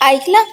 ऐकलं?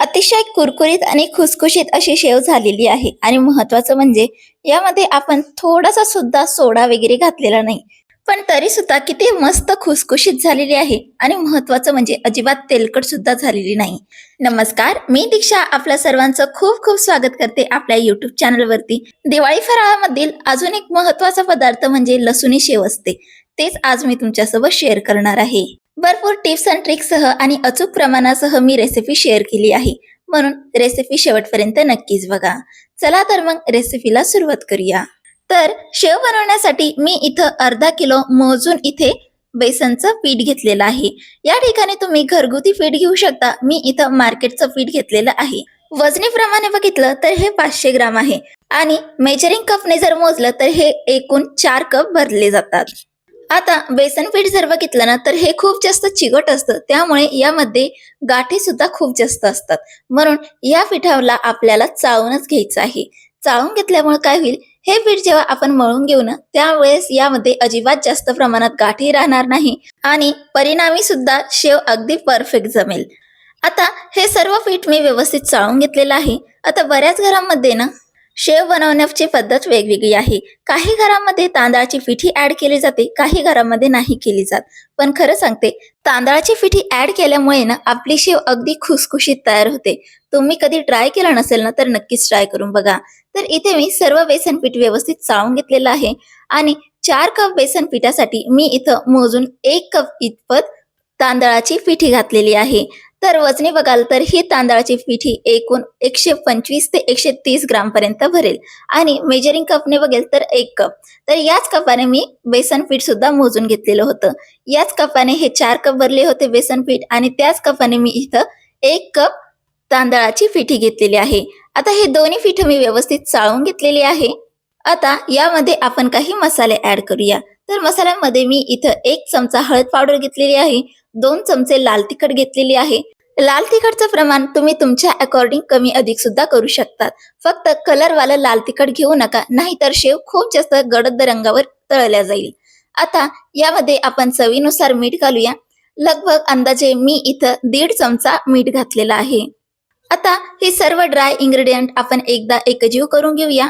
अतिशय कुरकुरीत आणि खुसखुशीत अशी शेव झालेली आहे. आणि महत्वाचं म्हणजे यामध्ये आपण थोडासा सुद्धा सोडा वगैरे घातलेला नाही. पण तरी सुद्धा किती मस्त खुसखुशीत झालेली आहे. आणि महत्वाचं म्हणजे अजिबात तेलकट सुद्धा झालेली नाही. नमस्कार मी दीक्षा. आपल्या सर्वांचं खूप खूप स्वागत करते आपल्या युट्यूब चॅनलवरती दिवाळी फराळामधील अजून एक महत्त्वाचा पदार्थ म्हणजे लसुणी शेव असते. तेच आज मी तुमच्यासोबत शेअर करणार आहे. भरपूर टिप्स अँड ट्रिक्ससह आणि अचूक प्रमाणासह मी रेसिपी शेअर केली आहे. म्हणून रेसिपी शेवटपर्यंत नक्कीच बघा. चला तर मग रेसिपीला सुरुवात करूया. तर शेव बनवण्यासाठी मी इथं अर्धा किलो मोजून इथे बेसनचं पीठ घेतलेलं आहे. या ठिकाणी तुम्ही घरगुती पीठ घेऊ शकता. मी इथं मार्केटचं पीठ घेतलेलं आहे. वजनीप्रमाणे बघितलं तर हे पाचशे ग्राम आहे. आणि मेजरिंग कपने जर मोजलं तर हे एकूण चार कप भरले जातात. आता बेसन पीठ जर बघितलं ना तर हे खूप जास्त चिकट असतं. त्यामुळे यामध्ये गाठी सुद्धा खूप जास्त असतात. म्हणून या पिठाला आपल्याला चाळूनच घ्यायचं आहे. चाळून घेतल्यामुळे काय होईल? हे पीठ जेव्हा आपण मळून घेऊ ना त्यावेळेस यामध्ये अजिबात जास्त प्रमाणात गाठी राहणार नाही आणि परिणामी सुद्धा शेव अगदी परफेक्ट जमेल. आता हे सर्व पीठ मी व्यवस्थित चाळून घेतलेलं आहे. आता बऱ्याच घरांमध्ये ना शेव बनवण्याची पद्धत वेगवेगळी आहे. काही घरामध्ये तांदळाची पिठी ऍड केली जाते काही घरामध्ये नाही केली जात. पण खरं सांगते तांदळाची पिठी ऍड केल्यामुळे ना आपली शेव अगदी खुसखुशीत तयार होते. तुम्ही कधी ट्राय केला नसेल ना तर नक्कीच ट्राय करून बघा. तर इथे मी सर्व बेसन पीठ व्यवस्थित चाळून घेतलेलं आहे. आणि चार कप बेसन पिठासाठी मी इथं मोजून एक कप इतपत तांदळाची पिठी घातलेली आहे. तर वजनी बघाल तर ही तांदळाची पिठी एकूण एकशे पंचवीस ते एकशे तीस ग्राम पर्यंत भरेल. आणि मेजरिंग कपने बघेल तर एक कप तर याच कपाने मी बेसन पीठ सुद्धा मोजून घेतलेलं होतं. याच कपाने हे चार कप भरले होते बेसन पीठ आणि त्याच कपाने मी इथं एक कप तांदळाची पिठी घेतलेली आहे. आता हे दोन्ही पीठ मी व्यवस्थित चाळून घेतलेली आहे. आता यामध्ये आपण काही मसाले ऍड करूया. तर मसाल्यामध्ये मी इथं एक चमचा हळद पावडर घेतलेली आहे. दोन चमचे लाल तिखट घेतलेली आहे. लाल तिखटचं प्रमाण तुम्ही तुमच्या अकॉर्डिंग कमी अधिक सुद्धा करू शकतात फक्त कलरवालं लाल तिखट घेऊ नका नाहीतर शेव खूप जास्त गडद रंगावर तळल्या जाईल. आता यामध्ये आपण चवीनुसार मीठ घालूया. लगभग अंदाजे मी इथं दीड चमचा मीठ घातलेला आहे. आता हे सर्व ड्राय इंग्रेडियंट आपण एकदा एकजीव करून घेऊया.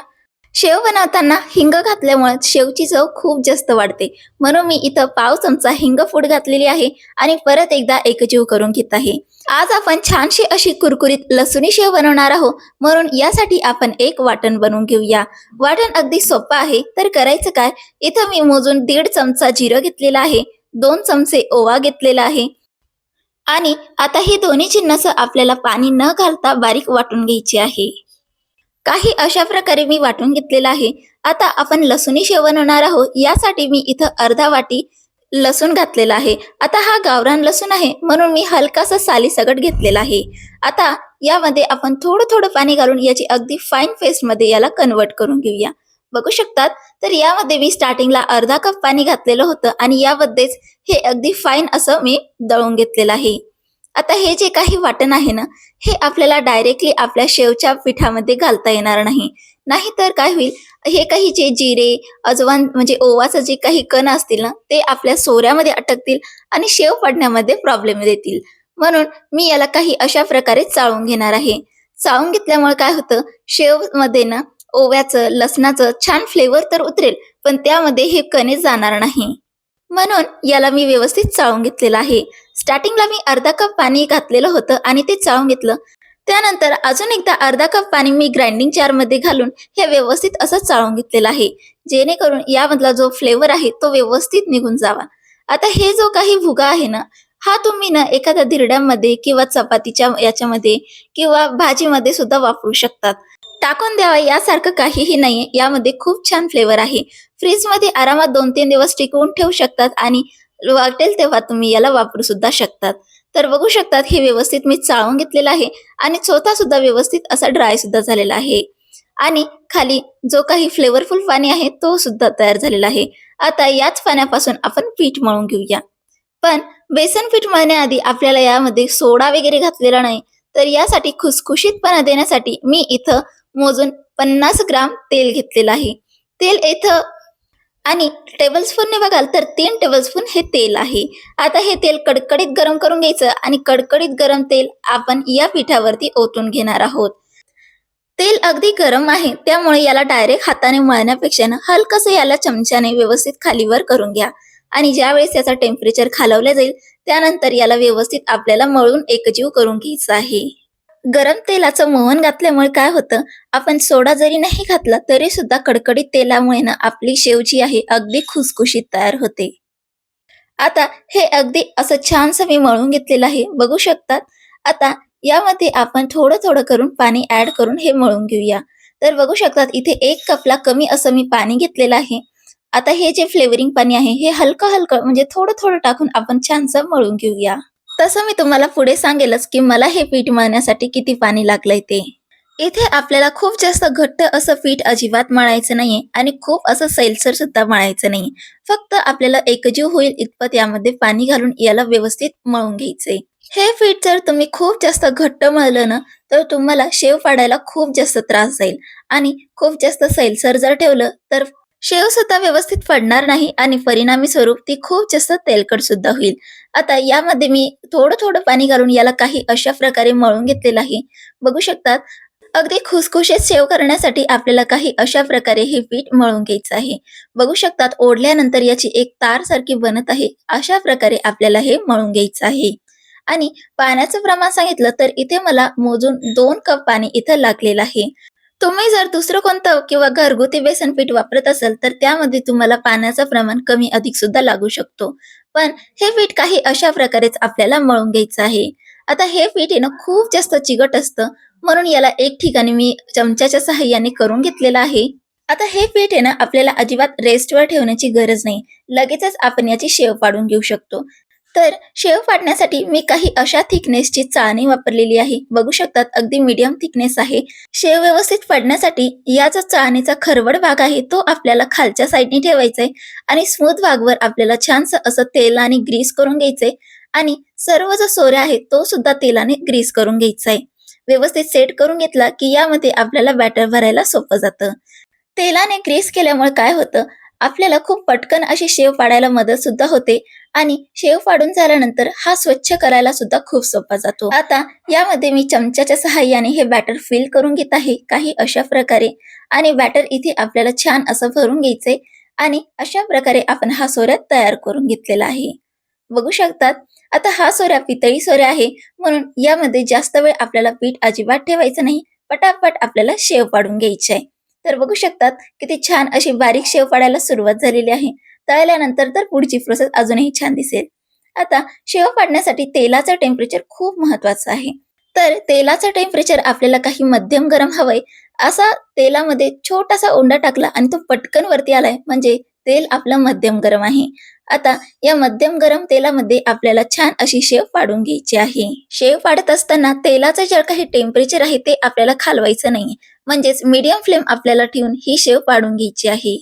शेव बनवताना हिंग घातल्यामुळे शेवची चव खूप जास्त वाढते. म्हणून मी इथं पाव चमचा हिंग फूड घातलेली आहे आणि परत एकदा एकजीव करून घेत आहे. आज आपण छानशी अशी कुरकुरीत लसुणी शेव बनवणार आहोत. म्हणून यासाठी आपण एक वाटण बनवून घेऊया. वाटण अगदी सोपं आहे तर करायचं काय? इथं मी मोजून दीड चमचा जिरं घेतलेला आहे. दोन चमचे ओवा घेतलेला आहे. आणि आता हे दोन्ही जिन्नस आपल्याला पाणी न घालता बारीक वाटून घ्यायची आहे. काही अशा प्रकारे मी वाटून घेतलेला आहे. आता आपण लसूणी शेवण होणार आहोत. यासाठी मी इथं अर्धा वाटी लसूण घातलेला आहे. आता हा गावरान लसूण आहे. म्हणून मी हलकासा साली सगट घेतलेला आहे. आता यामध्ये आपण थोडं थोडं पाणी घालून याची अगदी फाईन पेस्टमध्ये याला कन्वर्ट करून घेऊया. बघू शकतात? तर यामध्ये मी स्टार्टिंगला अर्धा कप पाणी घातलेलं होतं आणि यामध्येच हे अगदी फाईन असं मी दळून घेतलेलं आहे. आता हे जे काही वाटण आहे ना हे आपल्याला डायरेक्टली आपल्या शेवच्या पिठामध्ये घालता येणार नाही. नाहीतर काय होईल? हे काही जे जिरे अजवान म्हणजे ओवाचं जे काही कण असतील ना ते आपल्या सोऱ्यामध्ये अटकतील आणि शेव पडण्यामध्ये प्रॉब्लेम देतील. म्हणून मी याला काही अशा प्रकारे चाळून घेणार आहे. चाळून घेतल्यामुळे काय होतं? शेवमध्ये ना ओव्याचं लसणाचं छान फ्लेवर तर उतरेल पण त्यामध्ये हे कणे जाणार नाही. म्हणून याला मी व्यवस्थित चाळून घेतलेलं आहे. स्टार्टिंगला मी अर्धा कप पाणी घातलेलं होतं आणि ते चाळून घेतलं. त्यानंतर अजून एकदा अर्धा कप पाणी मी ग्राइंडिंग चारमध्ये घालून हे व्यवस्थित असं चाळून घेतलेलं आहे. जेणेकरून यामधला जो फ्लेवर आहे तो व्यवस्थित निघून जावा. आता हे जो काही भुगा आहे ना हा तुम्ही ना एखाद्या धिरड्यामध्ये किंवा चपातीच्या याच्यामध्ये किंवा भाजीमध्ये सुद्धा वापरू शकतात. टाकून द्यावा यासारखं काहीही नाहीये. यामध्ये खूप छान फ्लेवर आहे. फ्रीजमध्ये आरामात दोन तीन दिवस टिकवून ठेवू शकतात आणि वाटेल तेव्हा तुम्ही याला वापरू सुद्धा शकतात. तर बघू शकतात हे व्यवस्थित मी चाळून घेतलेलं आहे आणि चौथा सुद्धा व्यवस्थित असा ड्राय सुद्धा झालेला आहे. आणि खाली जो काही फ्लेवरफुल पाणी आहे तो सुद्धा तयार झालेला आहे. आता याच पाण्यापासून आपण पीठ मळून घेऊया. पण बेसन पीठ मळण्याआधी आपल्याला यामध्ये सोडा वगैरे घातलेला नाही. तर यासाठी खुसखुशीतपणा देण्यासाठी मी इथं मोजून पन्नास ग्राम तेल घेतलेलं आहे. तेल इथं आणि टेबलस्पूनने बघाल तर तीन टेबलस्पून हे तेल आहे. आता हे तेल कडकडीत गरम करून घ्यायचं आणि कडकडीत गरम तेल आपण या पिठावरती ओतून घेणार आहोत. तेल अगदी गरम आहे त्यामुळे याला डायरेक्ट हाताने मळण्यापेक्षा हलकसं याला चमच्याने व्यवस्थित खालीवर करून घ्या. आणि ज्यावेळेस याचा टेम्परेचर खालवला जाईल त्यानंतर याला व्यवस्थित आपल्याला मळून एकजीव करून घ्यायचं आहे. गरम तेलाचं मोहन घातल्यामुळे काय होतं? आपण सोडा जरी नाही घातला तरी सुद्धा कडकडीत तेलामुळे ना आपली शेव जी आहे अगदी खुसखुशीत तयार होते. आता हे अगदी असं छानसं मी मळून घेतलेलं आहे. बघू शकतात? आता यामध्ये आपण थोडं थोडं करून पाणी ऍड करून हे मळून घेऊया. तर बघू शकतात इथे एक कपला कमी असं मी पाणी घेतलेलं आहे. आता हे जे फ्लेवरिंग पाणी आहे हे हलकं हलकं म्हणजे थोडं थोडं टाकून आपण छानसं मळून घेऊया. तसं मी तुम्हाला पुढे सांगेलच की मला हे पीठ मळण्यासाठी किती पाणी लागलंय ते. इथे आपल्याला खूप जास्त घट्ट असं पीठ अजिबात मळायचं नाहीये आणि खूप असं सैलसर सुद्धा मळायचं नाही फक्त आपल्याला एकजीव होईल इतपत यामध्ये पाणी घालून याला व्यवस्थित मळून घ्यायचंय हे पीठ जर तुम्ही खूप जास्त घट्ट मळलं ना तर तुम्हाला शेव पाडायला खूप जास्त त्रास जाईल. आणि खूप जास्त सैलसर जर ठेवलं तर शेव सुद्धा व्यवस्थित पडणार नाही आणि परिणामी स्वरूप ती खूप जास्त तेलकट सुद्धा होईल. आता यामध्ये मी थोडं थोडं पाणी घालून याला काही अशा प्रकारे मळून घेतलेलं आहे. बघू शकतात अगदी खुसखुशीत शेव करण्यासाठी आपल्याला काही अशा प्रकारे हे पीठ मळून घ्यायचं आहे. बघू शकतात ओढल्यानंतर याची एक तार सारखी बनत आहे. अशा प्रकारे आपल्याला हे मळून घ्यायचं आहे. आणि पाण्याचं प्रमाण सांगितलं तर इथे मला मोजून दोन कप पाणी इथं लागलेलं आहे. तुम्ही जर दुसरं कोणतं किंवा घरगुती बेसन पीठ वापरत असाल तर त्यामध्ये तुम्हाला पाण्याचं प्रमाण कमी अधिक सुद्धा लागू शकतो. पण हे पीठ काही अशा प्रकारेच आपल्याला मळून घ्यायचं आहे. आता हे पीठ आहे ना खूप जास्त चिकट असतं. म्हणून याला एक ठिकाणी मी चमच्याच्या सहाय्याने करून घेतलेलं आहे. आता हे पीठ आहे ना आपल्याला अजिबात रेस्टवर ठेवण्याची गरज नाही. लगेचच आपण याची शेव पाडून घेऊ शकतो. तर शेव फाटण्यासाठी मी काही अशा थिकनेसची चाळणी वापरलेली आहे. बघू शकतात अगदी मीडियम थिकनेस आहे. शेव व्यवस्थित पडण्यासाठी या जो चाळणीचा खरवड भाग आहे तो आपल्याला खालच्या साईडने ठेवायचा आहे आणि स्मूथ भागवर आपल्याला छानसं असं तेल आणि ग्रीस करून घ्यायचंय आणि सर्व जो सोऱ्या आहे तो सुद्धा तेलाने ग्रीस करून घ्यायचा आहे व्यवस्थित सेट करून घेतला की यामध्ये आपल्याला बॅटर भरायला सोपं जातं. तेलाने ग्रीस केल्यामुळे काय होतं आपल्याला खूप पटकन अशी शेव पाडायला मदत सुद्धा होते आणि शेव पाडून झाल्यानंतर हा स्वच्छ करायला सुद्धा खूप सोपा जातो. आता यामध्ये मी चमच्याच्या सहाय्याने हे बॅटर फिल करून घेत आहे काही अशा प्रकारे. आणि बॅटर इथे आपल्याला छान असं भरून घ्यायचंय आणि अशा प्रकारे आपण हा सोऱ्या तयार करून घेतलेला आहे. बघू शकतात आता हा सोऱ्या पितळी सोऱ्या आहे म्हणून यामध्ये जास्त वेळ आपल्याला पीठ अजिबात ठेवायचं नाही. पटापट आपल्याला शेव पाडून घ्यायची आहे तर बघू शकतात किती छान अशी बारीक शेव पाडायला सुरुवात झालेली आहे. तळल्यानंतर तर पुढची प्रोसेस अजूनही छान दिसेल. आता शेव पाडण्यासाठी तेलाचं टेम्परेचर खूप महत्वाचं आहे. तर तेलाचं टेम्परेचर आपल्याला काही मध्यम गरम हवंय असा तेलामध्ये छोटासा ओंडा टाकला आणि तो पटकन वरती आलाय म्हणजे तेल आपलं मध्यम गरम आहे. आता या मध्यम गरम तेलामध्ये आपल्याला छान अशी शेव पाडून घ्यायची आहे. शेव पाडत असताना तेलाचं जे काही टेम्परेचर आहे ते आपल्याला खालवायचं नाही. म्हणजेच मीडियम फ्लेम आपल्याला ठेवून ही शेव पाडून घ्यायची आहे.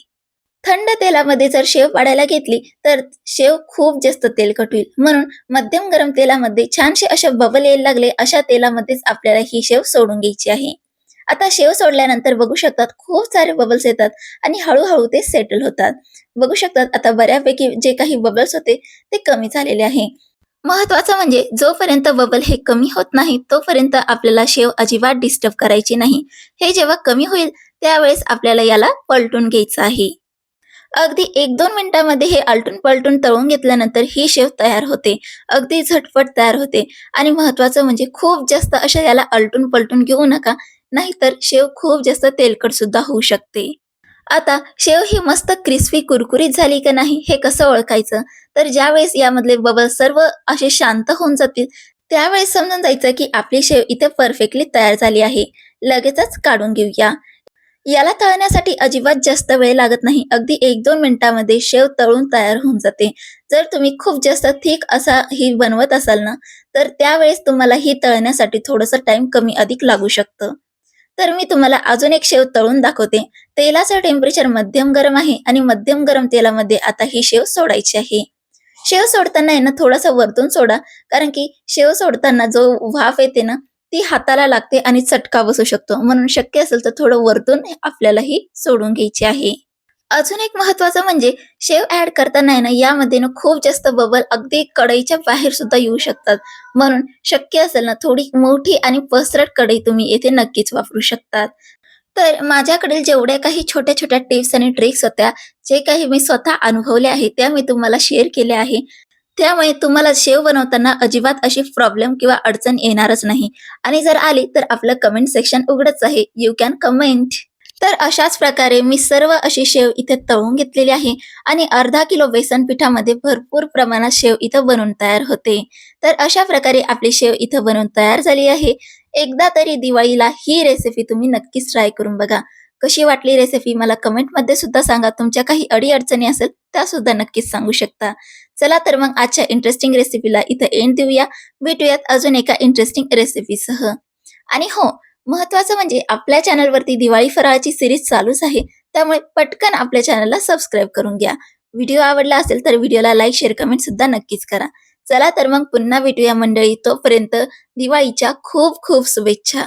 थंड तेलामध्ये जर शेव पाडायला घेतली तर शेव खूप जास्त तेलकट होईल म्हणून मध्यम गरम तेलामध्ये छानसे असे बबल यायला लागले अशा तेलामध्येच आपल्याला ही शेव सोडून घ्यायची आहे. आता शेव सोडल्यानंतर बघू शकतात खूप सारे बबल्स येतात आणि हळूहळू ते सेटल होतात. बघू शकतात आता बऱ्यापैकी जे काही बबल्स होते ते कमी झालेले आहे. महत्वाचं म्हणजे जोपर्यंत बबल हे कमी होत नाही तोपर्यंत आपल्याला शेव अजिबात डिस्टर्ब करायची नाही. हे जेव्हा कमी होईल त्यावेळेस आपल्याला याला पलटून घ्यायचं आहे. अगदी एक दोन मिनिटांमध्ये हे आलटून पलटून तळून घेतल्यानंतर ही शेव तयार होते. अगदी झटपट तयार होते. आणि महत्वाचं म्हणजे खूप जास्त अशा याला आलटून पलटून घेऊ नका नाहीतर शेव खूप जास्त तेलकट सुद्धा होऊ शकते. आता शेव ही मस्त क्रिस्पी कुरकुरीत झाली का नाही हे कसं ओळखायचं? तर ज्यावेळेस यामधले बबल सर्व असे शांत होऊन जातील त्यावेळेस समजून जायचं की आपली शेव इथे परफेक्टली तयार झाली आहे. लगेचच काढून घेऊया. याला तळण्यासाठी अजिबात जास्त वेळ लागत नाही. अगदी एक दोन मिनिटांमध्ये शेव तळून तयार होऊन जाते. जर तुम्ही खूप जास्त थिक असा ही बनवत असाल ना तर त्यावेळेस तुम्हाला ही तळण्यासाठी थोडंसं टाइम कमी अधिक लागू शकतं. तर मी तुम्हाला अजून एक शेव तळून दाखवते. तेलाचं टेम्परेचर मध्यम गरम आहे आणि मध्यम गरम तेलामध्ये आता ही शेव सोडायची आहे. शेव सोडताना आहे ना थोडासा वरतून सोडा. कारण की शेव सोडताना जो वाफ येते ना ती हाताला लागते आणि चटका बसू शकतो. म्हणून शक्य असेल तर थोडं वरतून आपल्याला ही सोडून घ्यायची आहे. अजून एक महत्वाचं म्हणजे शेव ऍड करताना आहे ना यामध्ये ना खूप जास्त बबल अगदी कढईच्या बाहेर सुद्धा येऊ शकतात. म्हणून शक्य असेल ना थोडी मोठी आणि पसरट कढई तुम्ही येथे नक्कीच वापरू शकतात. तर माझ्याकडील जेवढ्या काही छोट्या छोट्या टिप्स आणि ट्रिक्स होत्या जे काही मी स्वतः अनुभवले आहे त्या मी तुम्हाला शेअर केल्या आहे. त्यामुळे तुम्हाला शेव बनवताना अजिबात अशी प्रॉब्लेम किंवा अडचण येणारच नाही. आणि जर आली तर आपलं कमेंट सेक्शन उघडच आहे. यू कॅन कमेंट तर अशाच प्रकारे मी सर्व अशी शेव इथे तळून घेतलेली आहे आणि अर्धा किलो बेसन पिठामध्ये भरपूर प्रमाणात शेव इथं बनवून तयार होते. तर अशा प्रकारे आपली शेव इथं बनवून तयार झाली आहे. एकदा तरी दिवाळीला ही रेसिपी तुम्ही नक्कीच ट्राय करून बघा. कशी वाटली रेसिपी मला कमेंटमध्ये सुद्धा सांगा. तुमच्या काही अडी अडचणी असेल त्या सुद्धा नक्कीच सांगू शकता. चला तर मग आजच्या इंटरेस्टिंग रेसिपीला इथं एंड देऊया. भेटूयात अजून एका इंटरेस्टिंग रेसिपीसह आणि हो महत्वाचं म्हणजे आपल्या चॅनलवरती दिवाळी फराळाची सिरीज चालूच आहे त्यामुळे पटकन आपल्या चॅनलला सबस्क्राईब करून घ्या. व्हिडिओ आवडला असेल तर व्हिडिओला लाईक शेअर कमेंट सुद्धा नक्कीच करा. चला तर मग पुन्हा भेटूया मंडळी तोपर्यंत दिवाळीच्या खूप खूप शुभेच्छा.